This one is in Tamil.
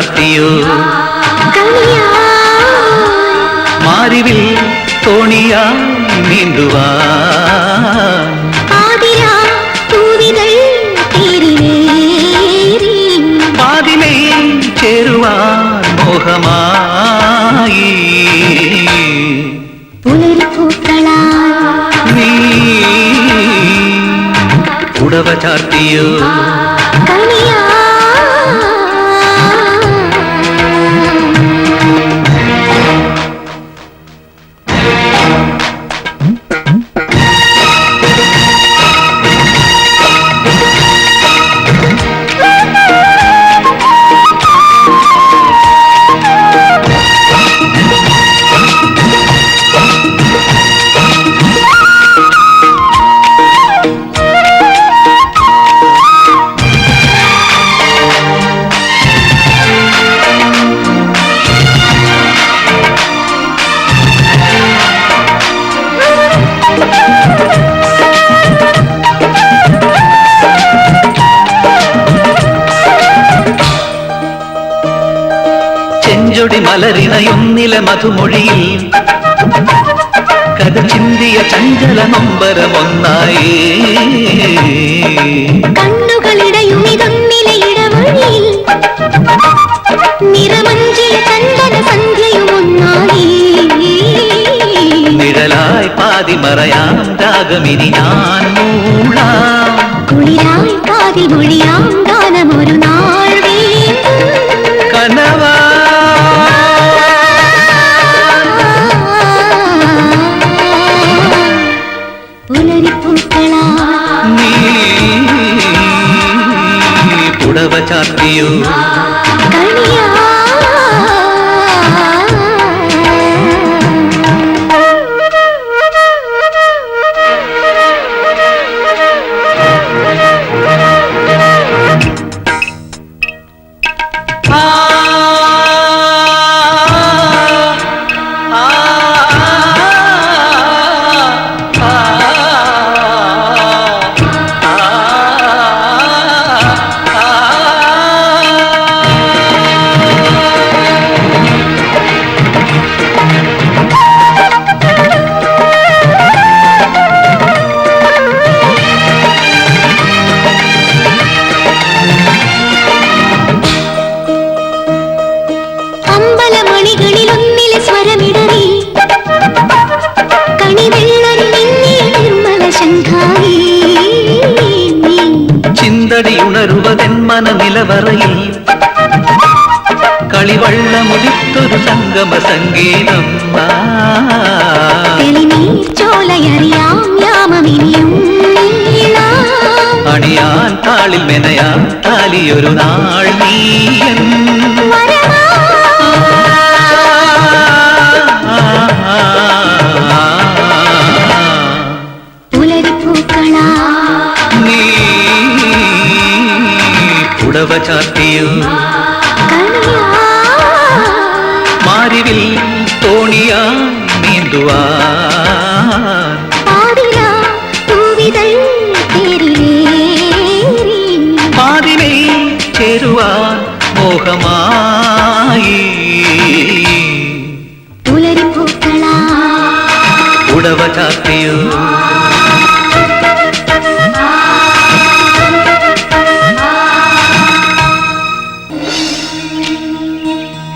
காட்டியோ? மாறிவில் தோணியா நீந்துவா பாதிலை சேருவான் மோகமாய்? நீ உடவ சாட்டியோ ചെഞ്ചൊടി മലരിണയൊന്നില മധുമൊഴിയിൽ. കഥ ചിന്തിയ ചഞ്ചല നൊമ്പരമൊന്നായി കണ്ണുകളിടയും ഇതൊന്നിലെ ഇടവഴിയിൽ നിറമഞ്ചിയ ചന്ദന സന്ധ്യയും ഒന്നായി. നിഴലായി പാതി മറയാം രാഗമിനി ഞാൻ മൂളാം. കുളിരായി പാതി മൊഴിയാം പതാകവ ചാർത്തിയൂ தென்மன நிலவரையில் களிவள்ள முடித்தொரு சங்கம சங்கீதம் அணியான் தாளில் மெனையான் தாலியொரு நாள். ಉತ್ಸವ ಚಾತಿಯು மாறிவில் தோணியா நீந்துவார் பாடிலா தூவிதல் தேரிலே பாதினை சேருவார் மோகமாயி. உளறி பூக்களா. உடவ சாத்தியோ.